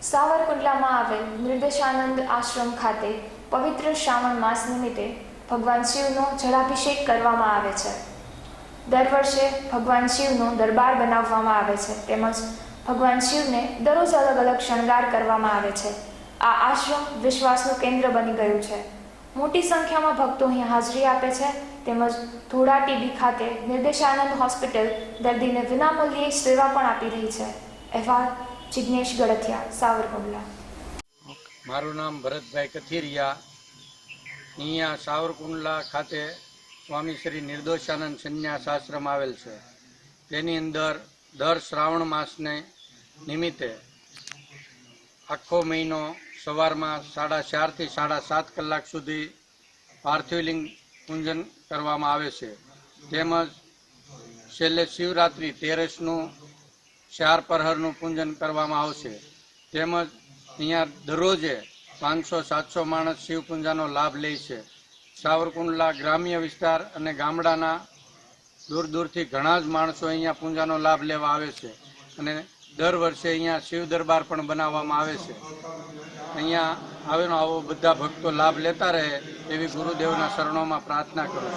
સાવરકુંડલામાં આવેલ નિર્દેશાનંદ આશ્રમ ખાતે પવિત્ર શ્રાવણ માસ નિમિત્તે ભગવાન શિવનો જળાભિષેક કરવામાં આવે છે. દર વર્ષે ભગવાન શિવનો દરબાર બનાવવામાં આવે છે તેમજ ભગવાન શિવને દરરોજ અલગ અલગ શણગાર કરવામાં આવે છે. આ આશ્રમ વિશ્વાસનું કેન્દ્ર બની ગયું છે. મોટી સંખ્યામાં ભક્તો અહીં હાજરી આપે છે તેમજ ધોળા ટીબી ખાતે નિર્દેશાનંદ હોસ્પિટલ દર્દીને વિનામૂલ્યે સેવા પણ આપી રહી છે. અહેવાલ જિજ્ઞેશ ગળથિયા સાવરકુંડલા. મારું નામ ભરતભાઈ કથિરિયા. અહીંયા સાવરકુંડલા ખાતે સ્વામી શ્રી નિર્દોષાનંદ સંન્યાસ આશ્રમ આવેલ છે. તેની અંદર દર શ્રાવણ માસને નિમિત્તે આખો મહિનો સવારમાં સાડા ચારથી સાડા સાત કલાક સુધી પાર્થિવલિંગ પૂજન કરવામાં આવે છે. તેમજ છેલ્લે શિવરાત્રિ તેરસનું ચાર પ્રહરનું પૂજન કરવામાં આવશે. તેમજ અહીંયા દરરોજે પાંચસો, સાતસો માણસ શિવ પૂજાનો લાભ લે છે. સાવરકુંડલા ગ્રામ્ય વિસ્તાર અને ગામડાના દૂર દૂરથી ઘણા જ માણસો અહીંયા પૂજાનો લાભ લેવા આવે છે. અને દર વર્ષે અહીંયા શિવ દરબાર પણ બનાવવામાં આવે છે. અહીંયા આવેનો આવો બધા ભક્તો લાભ લેતા રહે એવી ગુરુદેવના શરણોમાં પ્રાર્થના કરું